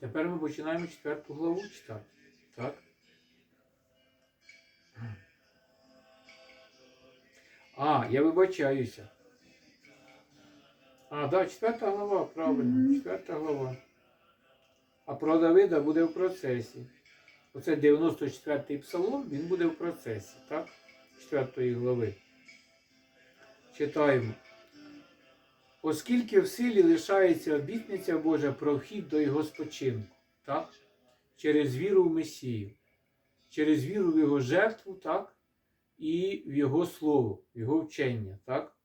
Тепер ми починаємо четверту главу читати. Так? А, я вибачаюся. А, да, четверта глава, правильно, четверта глава. А про Давида буде в процесі. Оце 94-й псалом, він буде в процесі, так? Четвертої глави. Читаємо. Оскільки в силі лишається обітниця Божа про вхід до його спочинку, так? через віру в Месію, через віру в Його жертву, так? і в Його слово, в Його вчення. так?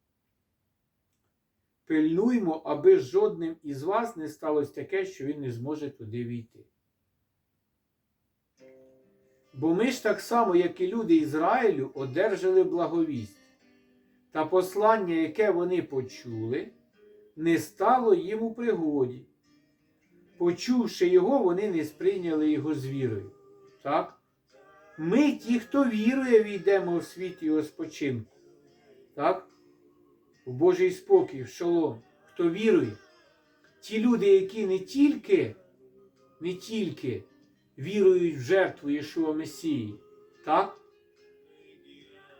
Пильнуймо, аби жодним із вас не сталося таке, що він не зможе туди війти. Бо ми ж так само, як і люди Ізраїлю, одержали благовість, та послання, яке вони почули, не стало їм у пригоді. Почувши його, вони не сприйняли його з вірою. Так? Ми, ті, хто вірує, війдемо в світ його спочинку. Так? В Божий спокій, в шолом. Хто вірує, ті люди, які не тільки, не тільки вірують в жертву Єшуа Месії, так?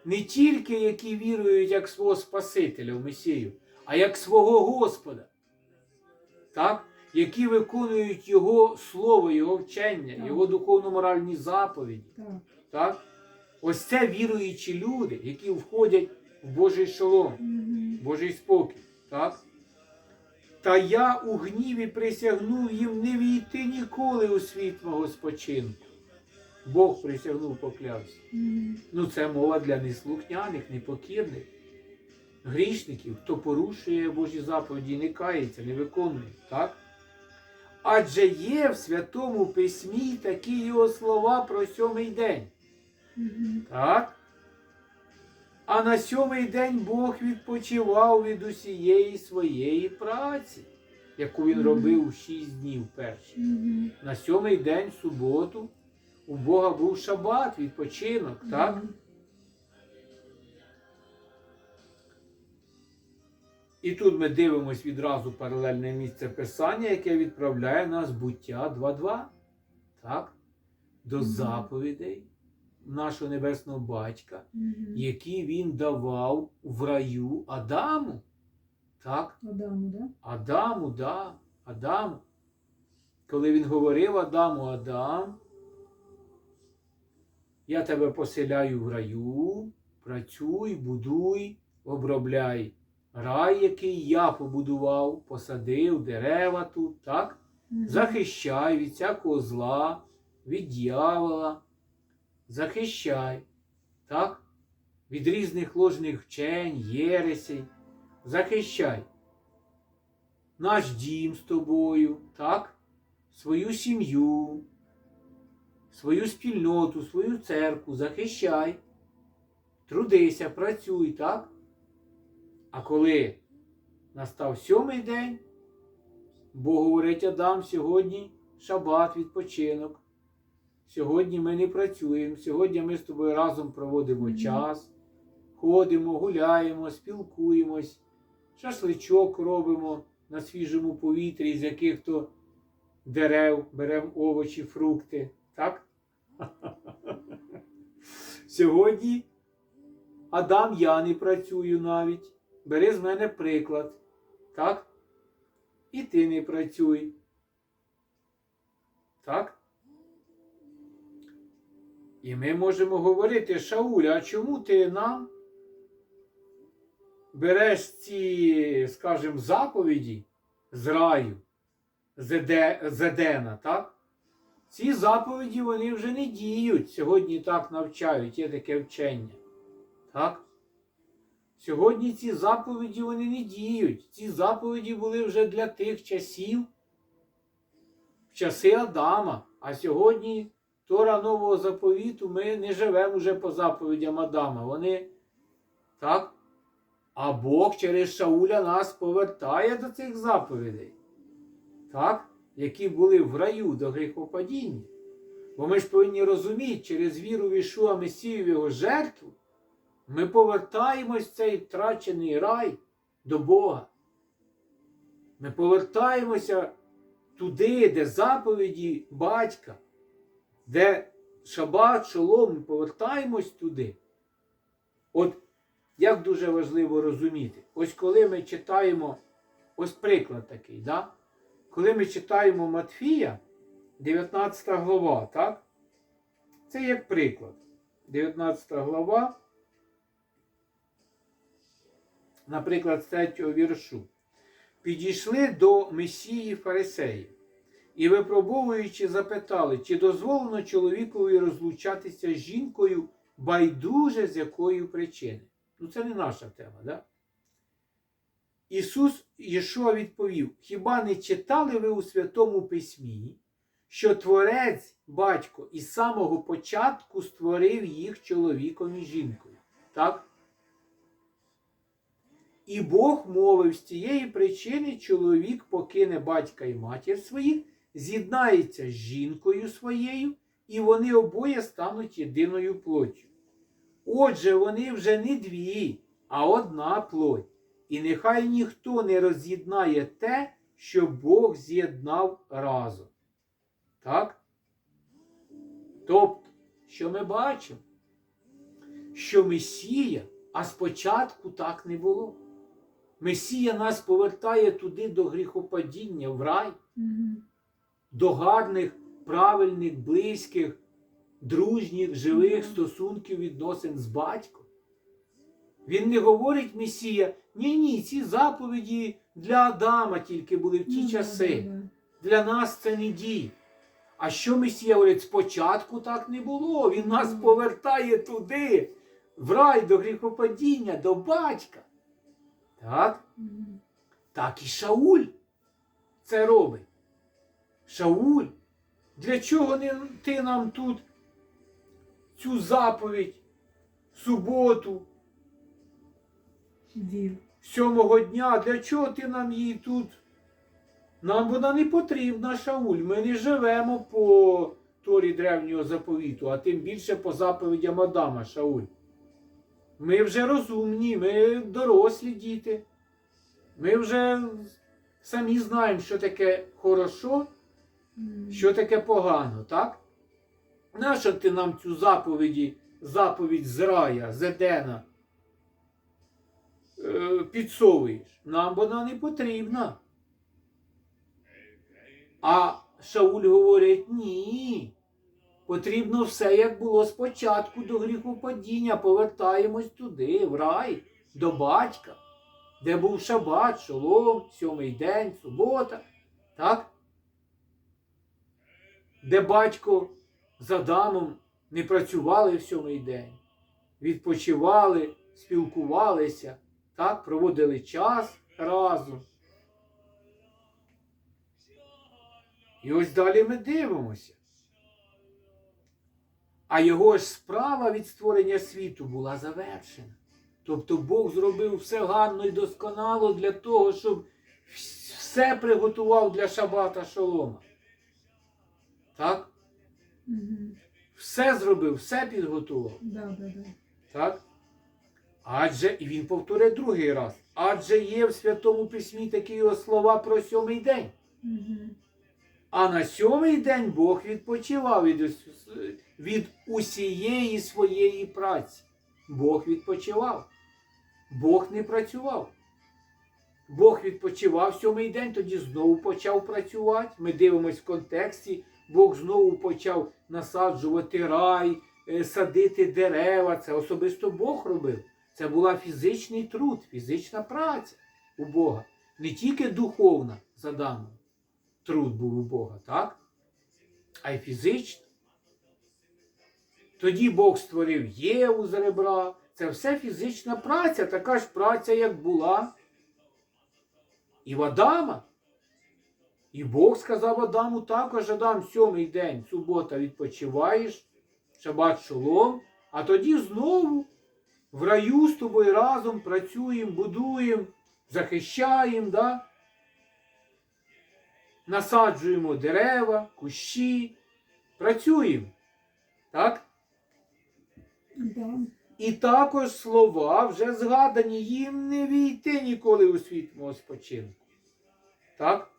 Не тільки які вірують як свого Спасителя в Месію, а як свого Господа, так? які виконують Його слово, Його вчення, Так. Його духовно-моральні заповіді. Так. Так? Ось це віруючі люди, які входять в Божий шолом, Мгм. Божий спокій. Так? Та я у гніві присягнув їм не війти ніколи у світ мого спочинку. Бог присягнув поклявся. Мгм. Ну, це мова для неслухняних, непокірних, грішників, хто порушує Божі заповіді, не кається, не виконує. Так? Адже є в Святому Письмі такі його слова про сьомий день. Так? А на сьомий день Бог відпочивав від усієї своєї праці, яку він робив у шість днів перші. На сьомий день, суботу, у Бога був шабат, відпочинок, так? І тут ми дивимось відразу паралельне місце писання, яке відправляє нас буття 2.2, так? До Мгм. заповідей нашого небесного батька, Мгм. які він давав в раю Адаму. Так? Адаму, да? Адаму, да, Адаму. Коли він говорив Адаму, Адам, я тебе поселяю в раю, працюй, будуй, обробляй рай, який я побудував, посадив дерева тут, так? Захищай від всякого зла, від дьявола, захищай, так? Від різних ложних вчень, єресей, захищай наш дім з тобою, так? Свою сім'ю, свою спільноту, свою церкву, захищай, трудися, працюй, так? А коли настав сьомий день, Бог говорить Адам, сьогодні шабат, відпочинок. Сьогодні ми не працюємо, сьогодні ми з тобою разом проводимо час, ходимо, гуляємо, спілкуємось, шашличок робимо на свіжому повітрі, з яких то дерев беремо овочі, фрукти. Так? Сьогодні Адам я не працюю навіть. Бери з мене приклад. Так? І ти не працюй. Так? І ми можемо говорити, Шауля, а чому ти нам береш ці, скажімо, заповіді з раю, з, Еде, з Едена, так? Ці заповіді вони вже не діють. Сьогодні так навчають, є таке вчення. Так? Сьогодні ці заповіді вони не діють. Ці заповіді були вже для тих часів, в часи Адама. А сьогодні Тора Нового заповіту ми не живемо вже по заповідям Адама. Вони так? А Бог через Шауля нас повертає до цих заповідей, так? які були в раю до гріхопадіння. Бо ми ж повинні розуміти, через віру в Ішуа Месію в його жертву, ми повертаємось в цей втрачений рай до Бога. Ми повертаємося туди, де заповіді батька, де шабат, шолом, ми повертаємось туди. От як дуже важливо розуміти, ось коли ми читаємо, ось приклад такий, да? коли ми читаємо Матфія, 19 глава, так? Це як приклад. 19 глава, наприклад, з 3 віршу. Підійшли до Месії фарисеїв і, випробовуючи, запитали, чи дозволено чоловікові розлучатися з жінкою байдуже з якої причини. Ну, це не наша тема, да? Ісус Єшуа відповів: Хіба не читали ви у Святому Письмі, що Творець, батько, із самого початку створив їх чоловіком і жінкою? Так? І Бог мовив, з цієї причини чоловік покине батька і матір своїх, з'єднається з жінкою своєю, і вони обоє стануть єдиною плоттю. Отже, вони вже не дві, а одна плоть. І нехай ніхто не роз'єднає те, що Бог з'єднав разом. Так? Тобто, що ми бачимо? Що Месія, а спочатку так не було. Месія нас повертає туди до гріхопадіння, в рай, Мгм. до гарних, правильних, близьких, дружніх, живих Мгм. стосунків відносин з батьком. Він не говорить Месія, ні, ні, ці заповіді для Адама тільки були в ті да, часи. Для нас це не дій. А що Месія говорить? Спочатку так не було. Він нас повертає туди, в рай, до гріхопадіння, до батька. Так? Так і Шауль це робить. Шауль, для чого ти нам тут цю заповідь, суботу, Вів. сьомого дня, для чого ти нам її тут? Нам вона не потрібна, Шауль. Ми не живемо по торі древнього заповіту, а тим більше по заповідям Адама, Шауль. Ми вже розумні, ми дорослі діти. Ми вже самі знаємо, що таке хорошо, що таке погано, так? Нащо ти нам цю заповіді, заповідь з рая, з Едена е, підсовуєш? Нам вона не потрібна. А Шауль говорить, ні. Потрібно все, як було спочатку до гріхопадіння. Повертаємось туди, в рай, до батька, де був шабат, шолом, сьомий день, субота. Так? Де батько з Адамом не працювали в сьомий день, відпочивали, спілкувалися, так, проводили час разом. І ось далі ми дивимося. А його ж справа від створення світу була завершена. Тобто Бог зробив все гарно і досконало для того, щоб все приготував для шабата шолома. Так? Мгм. Все зробив, все підготував. Да, да, да. Так? Адже, і він повторює другий раз. Адже є в Святому Письмі такі його слова про сьомий день. Мгм. А на сьомий день Бог відпочивав від, від усієї своєї праці. Бог відпочивав. Бог не працював. Бог відпочивав сьомий день, тоді знову почав працювати. Ми дивимось в контексті. Бог знову почав насаджувати рай, е, садити дерева. Це особисто Бог робив. Це була фізичний труд, фізична праця у Бога. Не тільки духовна з Адамом труд був у Бога, так? А й фізично. Тоді Бог створив Єву з ребра. Це все фізична праця, така ж праця, як була і в Адама. І Бог сказав Адаму також, Адам, сьомий день, субота, відпочиваєш, шабат шолом, а тоді знову в раю з тобою разом працюємо, будуємо, захищаємо, да? Насаджуємо дерева, кущі, працюємо. Так? Да. І також слова вже згадані, їм не війти ніколи у світ мого спочинку. Так?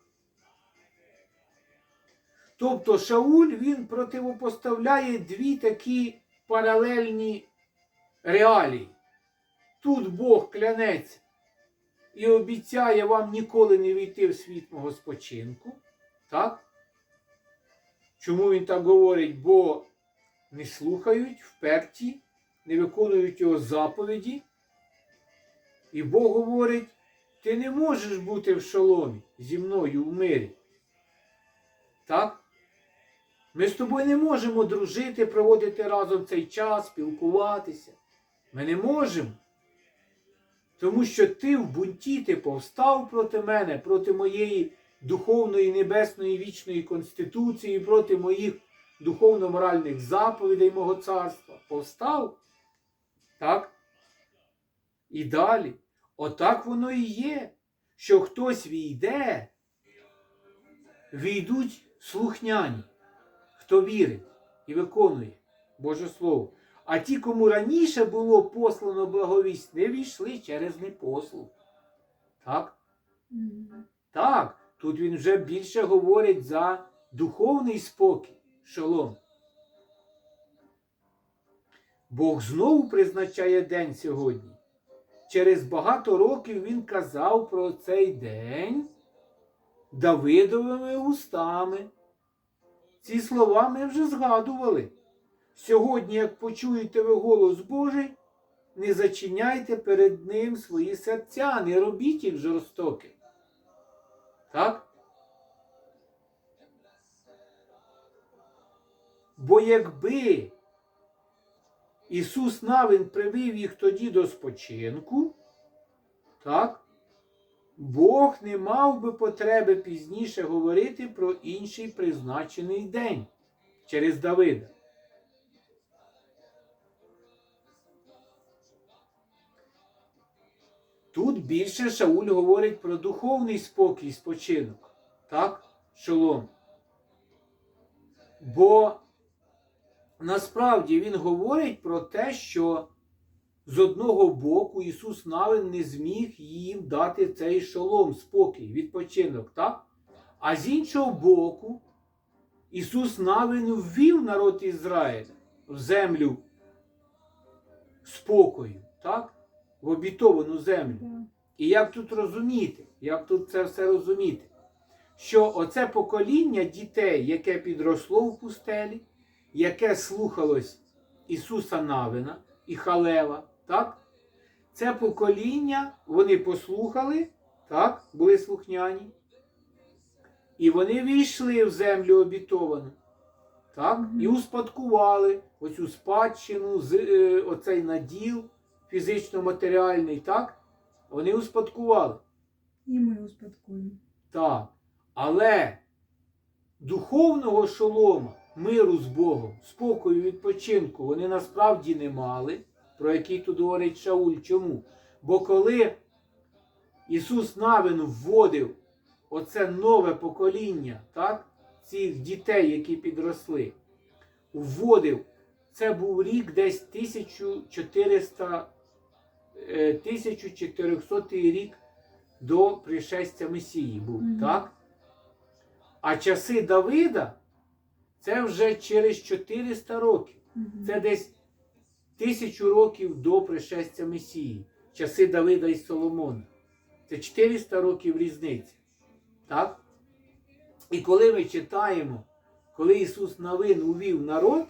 Тобто Шауль він противопоставляє дві такі паралельні реалії. Тут Бог клянеться і обіцяє вам ніколи не війти в світ мого спочинку. Так? Чому він так говорить? Бо не слухають, вперті, не виконують його заповіді. І Бог говорить, ти не можеш бути в шоломі зі мною в мирі. Так? Ми з тобою не можемо дружити, проводити разом цей час, спілкуватися. Ми не можемо. Тому що ти в бунті ти повстав проти мене, проти моєї духовної, небесної, вічної конституції, проти моїх духовно-моральних заповідей мого царства. Повстав? Так? І далі. Отак воно і є, що хтось війде, війдуть слухняні, хто вірить і виконує Боже Слово. А ті, кому раніше було послано благовість, не війшли через непослух. Так? Так, тут він вже більше говорить за духовний спокій, шолом. Бог знову призначає день сьогодні. Через багато років він казав про цей день Давидовими устами. Ці слова ми вже згадували. Сьогодні, як почуєте ви голос Божий, не зачиняйте перед Ним свої серця, не робіть їх жорстоким. Так? Бо якби Ісус Навин привів їх тоді до спочинку, так? Бог не мав би потреби пізніше говорити про інший призначений день через Давида. Тут більше Шауль говорить про духовний спокій, спочинок. Так? Шолом. Бо насправді він говорить про те, що з одного боку Ісус Навин не зміг їм дати цей шолом, спокій, відпочинок, так? А з іншого боку, Ісус Навин ввів народ Ізраїля в землю спокою, так? В обітовану землю. І як тут розуміти, як тут це все розуміти? Що оце покоління дітей, яке підросло в пустелі, яке слухалось Ісуса Навина і Халева, так? Це покоління, вони послухали, так, були слухняні. І вони війшли в землю обітовану, так, і успадкували оцю спадщину, е, оцей наділ фізично-матеріальний, так? Вони успадкували. І ми успадкуємо. Так. Але духовного шолома, миру з Богом, спокою, відпочинку вони насправді не мали, про який тут говорить Шауль. Чому? Бо коли Ісус Навин вводив оце нове покоління, так, цих дітей, які підросли, вводив, це був рік десь 1400, е, 1400 рік до пришестя Месії був, Мгм. так? А часи Давида це вже через 400 років. Мгм. Це десь тисячу років до пришестя Месії. Часи Давида і Соломона. Це 400 років різниці. Так? І коли ми читаємо, коли Ісус Навин увів народ,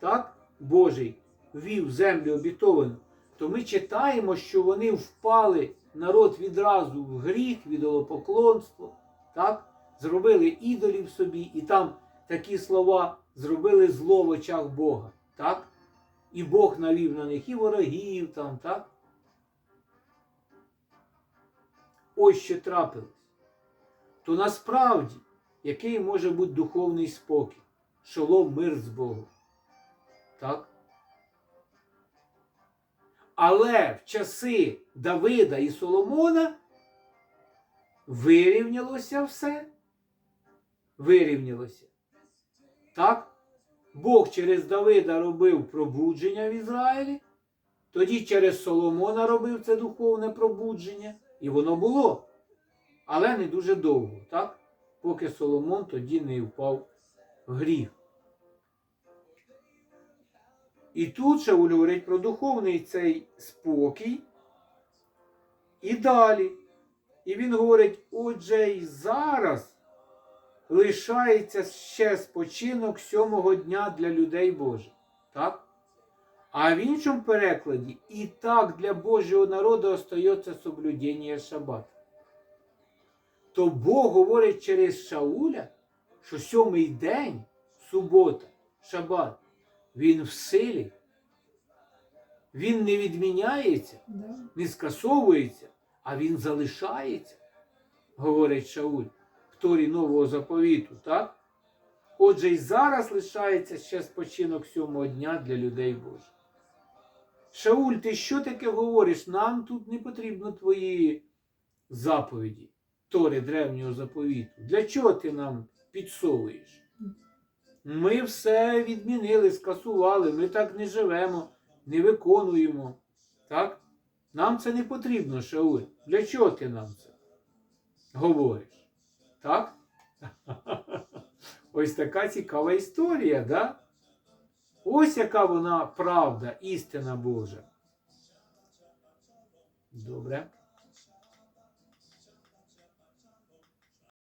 так, Божий, ввів землю обітовану, то ми читаємо, що вони впали, народ відразу в гріх, в ідолопоклонство, так? зробили ідолів собі, і там такі слова зробили зло в очах Бога. Так? І Бог навів на них і ворогів там, так? Ось що трапилось. То насправді, який може бути духовний спокій? Шолом мир з Богом. Так? Але в часи Давида і Соломона вирівнялося все. Вирівнялося. Так? Бог через Давида робив пробудження в Ізраїлі, тоді через Соломона робив це духовне пробудження, і воно було. Але не дуже довго, так? Поки Соломон тоді не впав в гріх. І тут Шауль говорить про духовний цей спокій. І далі. І він говорить: отже, і зараз лишається ще спочинок сьомого дня для людей Божих. Так? А в іншому перекладі, і так для Божого народу остається соблюдення шаббата. То Бог говорить через Шауля, що сьомий день, субота, шабат, він в силі, він не відміняється, не скасовується, а він залишається, говорить Шауль в Торі Нового заповіту, так? Отже, і зараз лишається ще спочинок сьомого дня для людей Божих. Шауль, ти що таке говориш? Нам тут не потрібно твої заповіді, Тори древнього заповіту. Для чого ти нам підсовуєш? Ми все відмінили, скасували, ми так не живемо, не виконуємо. Так? Нам це не потрібно, Шауль. Для чого ти нам це говориш? Так? Ось така цікава історія, да? Ось яка вона правда, істина Божа. Добре.